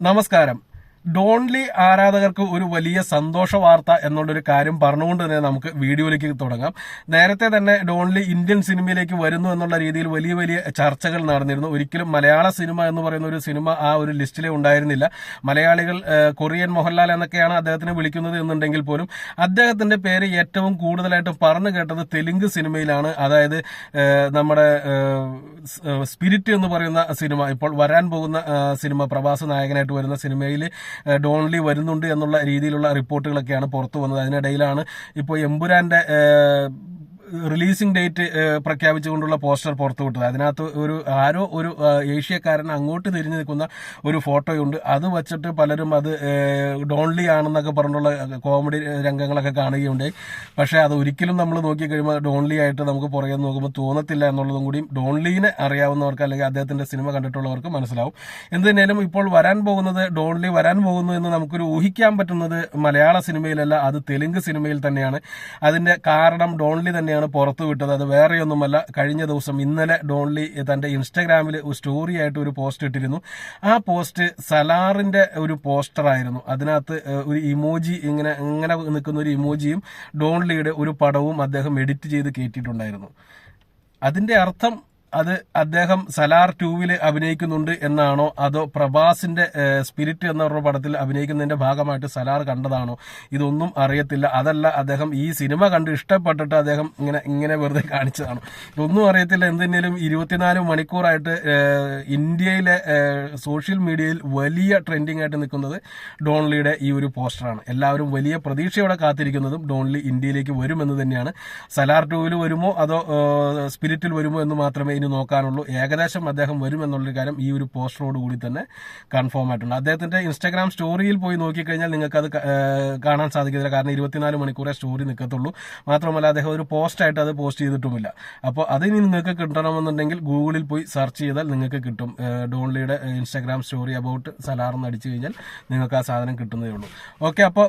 നമസ്കാരം. ഡോൺലി ആരാധകർക്ക് ഒരു വലിയ സന്തോഷ വാർത്ത എന്നുള്ളൊരു കാര്യം പറഞ്ഞുകൊണ്ട് തന്നെ നമുക്ക് വീഡിയോയിലേക്ക് തുടങ്ങാം. നേരത്തെ തന്നെ ഡോൺലി ഇന്ത്യൻ സിനിമയിലേക്ക് വരുന്നു എന്നുള്ള രീതിയിൽ വലിയ വലിയ ചർച്ചകൾ നടന്നിരുന്നു. ഒരിക്കലും മലയാള സിനിമ എന്ന് പറയുന്ന ഒരു സിനിമ ആ ഒരു ലിസ്റ്റിലെ ഉണ്ടായിരുന്നില്ല. മലയാളികൾ കൊറിയൻ മോഹൻലാൽ എന്നൊക്കെയാണ് അദ്ദേഹത്തിനെ വിളിക്കുന്നത് എന്നുണ്ടെങ്കിൽ പോലും അദ്ദേഹത്തിന്റെ പേര് ഏറ്റവും കൂടുതലായിട്ട് പറഞ്ഞു കേട്ടത് തെലുങ്ക് സിനിമയിലാണ്. അതായത് നമ്മുടെ സ്പിരിറ്റ് എന്ന് പറയുന്ന സിനിമ. ഇപ്പോൾ വരാൻ പോകുന്ന സിനിമ പ്രവാസ നായകനായിട്ട് വരുന്ന സിനിമയിൽ ഡോൺലി വരുന്നുണ്ട് എന്നുള്ള രീതിയിലുള്ള റിപ്പോർട്ടുകളൊക്കെയാണ് പുറത്തു വന്നത്. അതിനിടയിലാണ് ഇപ്പോൾ എമ്പുരാന്റെ ഏഹ്, റിലീസിംഗ് ഡേറ്റ് പ്രഖ്യാപിച്ചുകൊണ്ടുള്ള പോസ്റ്റർ പുറത്തുവിട്ടത്. അതിനകത്ത് ഒരു ആരോ ഒരു ഏഷ്യക്കാരൻ അങ്ങോട്ട് തിരിഞ്ഞു നിൽക്കുന്ന ഒരു ഫോട്ടോയുണ്ട്. അത് വെച്ചിട്ട് പലരും അത് ഡോൺലി ആണെന്നൊക്കെ പറഞ്ഞുള്ള കോമഡി രംഗങ്ങളൊക്കെ കാണുകയുണ്ടായി. പക്ഷേ അത് ഒരിക്കലും നമ്മൾ നോക്കിക്കഴിയുമ്പോൾ ഡോൺലി ആയിട്ട് നമുക്ക് പുറകെ നോക്കുമ്പോൾ തോന്നത്തില്ല എന്നുള്ളതും കൂടി ഡോൺലീനെ അറിയാവുന്നവർക്ക് അല്ലെങ്കിൽ അദ്ദേഹത്തിന്റെ സിനിമ കണ്ടിട്ടുള്ളവർക്ക് മനസ്സിലാവും. എന്ത് തന്നെയാലും ഇപ്പോൾ വരാൻ പോകുന്നത് ഡോൺലി വരാൻ പോകുന്നു എന്ന് നമുക്കൊരു ഊഹിക്കാൻ പറ്റുന്നത് മലയാള സിനിമയിലല്ല അത് തെലുങ്ക് സിനിമയിൽ തന്നെയാണ്. അതിന്റെ കാരണം ഡോൺലി തന്നെയാണ്. പുറത്തു വിട്ടത്. അത് വേറെയൊന്നുമല്ല. കഴിഞ്ഞ ദിവസം ഇന്നലെ ഡോൺലി തന്റെ ഇൻസ്റ്റാഗ്രാമിൽ സ്റ്റോറി ആയിട്ട് ഒരു പോസ്റ്റ് ഇട്ടിരുന്നു. ആ പോസ്റ്റ് സലാറിന്റെ ഒരു പോസ്റ്ററായിരുന്നു അതിനകത്ത് ഒരു ഇമോജി ഇങ്ങനെ ഇങ്ങനെ നിൽക്കുന്ന ഒരു ഇമോജിയും ഡോൺലിയുടെ ഒരു പടവും അദ്ദേഹം എഡിറ്റ് ചെയ്ത് കയറ്റിയിട്ടുണ്ടായിരുന്നു അതിന്റെ അർത്ഥം അത് അദ്ദേഹം സലാർ ടൂവിൽ അഭിനയിക്കുന്നുണ്ട് എന്നാണോ? അതോ പ്രഭാസിന്റെ സ്പിരിറ്റ് എന്ന പറഞ്ഞ പടത്തിൽ അഭിനയിക്കുന്നതിന്റെ ഭാഗമായിട്ട് സലാർ കണ്ടതാണോ? ഇതൊന്നും അറിയത്തില്ല. അതല്ല അദ്ദേഹം ഈ സിനിമ കണ്ട് ഇഷ്ടപ്പെട്ടിട്ട് അദ്ദേഹം ഇങ്ങനെ ഇങ്ങനെ വെറുതെ കാണിച്ചതാണോ. ഇതൊന്നും അറിയത്തില്ല. എന്തെങ്കിലും ഇരുപത്തിനാല് മണിക്കൂറായിട്ട് ഇന്ത്യയിലെ സോഷ്യൽ മീഡിയയിൽ വലിയ ട്രെൻഡിങ് ആയിട്ട് നിൽക്കുന്നത് ഡോൺലിയുടെ ഈ ഒരു പോസ്റ്ററാണ്. എല്ലാവരും വലിയ പ്രതീക്ഷയോടെ കാത്തിരിക്കുന്നതും ഡോൺലി ഇന്ത്യയിലേക്ക് വരുമെന്ന് തന്നെയാണ്. സലാർ ടൂവിൽ വരുമോ? അതോ സ്പിരിറ്റിൽ വരുമോ എന്ന് മാത്രമേ ഇനി നോക്കാനുള്ളൂ. ഏകദേശം അദ്ദേഹം വരുമെന്നുള്ളൊരു കാര്യം ഈ ഒരു പോസ്റ്ററോട് കൂടി തന്നെ കൺഫേം ആയിട്ടുണ്ട്. അദ്ദേഹത്തിന്റെ ഇൻസ്റ്റാഗ്രാം സ്റ്റോറിയിൽ പോയി നോക്കിക്കഴിഞ്ഞാൽ നിങ്ങൾക്ക് അത് കാണാൻ സാധിക്കത്തില്ല. കാരണം ഇരുപത്തിനാല് മണിക്കൂറേ സ്റ്റോറി നിൽക്കത്തുള്ളൂ മാത്രമല്ല അദ്ദേഹം ഒരു പോസ്റ്റായിട്ട് അത് പോസ്റ്റ് ചെയ്തിട്ടുമില്ല. അപ്പോൾ അത് ഇനി നിങ്ങൾക്ക് കിട്ടണമെന്നുണ്ടെങ്കിൽ ഗൂഗിളിൽ പോയി സെർച്ച് ചെയ്താൽ നിങ്ങൾക്ക് കിട്ടും. ഡോൺലിയുടെ ഇൻസ്റ്റാഗ്രാം സ്റ്റോറി അബൌട്ട് സലാർ എന്ന് അടിച്ചു കഴിഞ്ഞാൽ നിങ്ങൾക്ക് ആ സാധനം കിട്ടുന്നതേ ഉള്ളൂ. ഓക്കെ അപ്പോൾ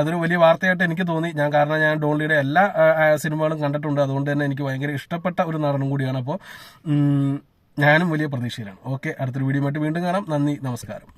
അതൊരു വലിയ വാർത്തയായിട്ട് എനിക്ക് തോന്നി. ഞാൻ കാരണം ഞാൻ ഡോൺലിയുടെ എല്ലാ സിനിമകളും കണ്ടിട്ടുണ്ട്. അതുകൊണ്ട് തന്നെ എനിക്ക് ഭയങ്കര ഇഷ്ടപ്പെട്ട ഒരു നടനും കൂടിയാണ്. അപ്പോൾ ഞാനും വലിയ പ്രതീക്ഷയിലാണ്. ഓക്കെ അടുത്തൊരു വീഡിയോ വീണ്ടും കാണാം. നന്ദി നമസ്കാരം.